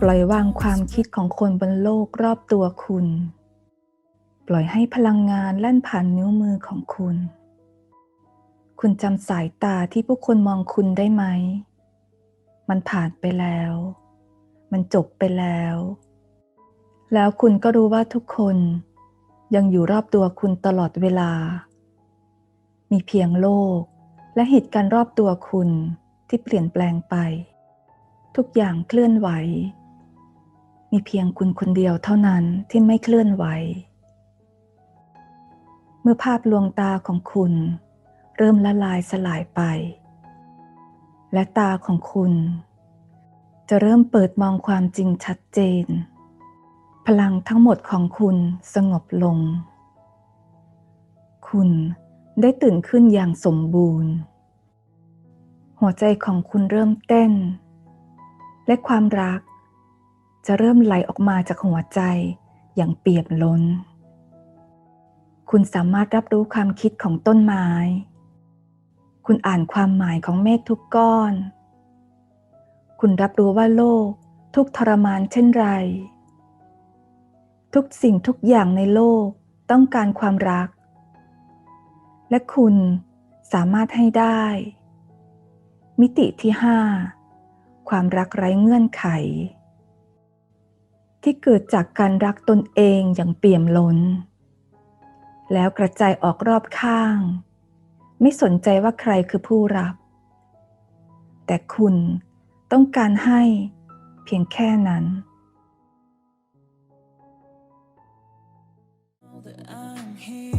ปล่อยวางความคิดของคนบนโลกรอบตัวคุณ ปล่อยให้พลังงานแล่นผ่านนิ้วมือของคุณ คุณจำสายตาที่ผู้คนมองคุณได้ไหม มันผ่านไปแล้ว มันจบไปแล้ว แล้วคุณก็รู้ว่าทุกคน ยังอยู่รอบตัวคุณตลอดเวลา มีเพียงโลกและเหตุการณ์รอบตัวคุณที่เปลี่ยนแปลงไป ทุกอย่างเคลื่อนไหว มีเพียงคุณคนเดียวเท่านั้นที่ไม่เคลื่อนไหว เมื่อภาพลวงตาของคุณเริ่มละลายสลายไป และตาของคุณ จะเริ่มเปิดมองความจริงชัดเจน พลังทั้งหมดของคุณสงบลง คุณได้ตื่นขึ้นอย่างสมบูรณ์ หัวใจของคุณเริ่มเต้น และความรัก จะเริ่มไหลออกมาจากหัวใจอย่างเปี่ยมล้น คุณสามารถรับรู้ความคิดของต้นไม้ คุณอ่านความหมายของเมฆทุกก้อน คุณรับรู้ว่าโลกทุกทรมานเช่นไร ทุกสิ่งทุกอย่างในโลกต้องการความรัก และคุณสามารถให้ได้ มิติที่ห้าความรักไร้เงื่อนไข ที่เกิดจากการรักตนเองอย่างเปี่ยมล้น แล้วกระจายออกรอบข้าง ไม่สนใจว่าใครคือผู้รับ แต่คุณต้องการให้เพียงแค่นั้น that I'm here.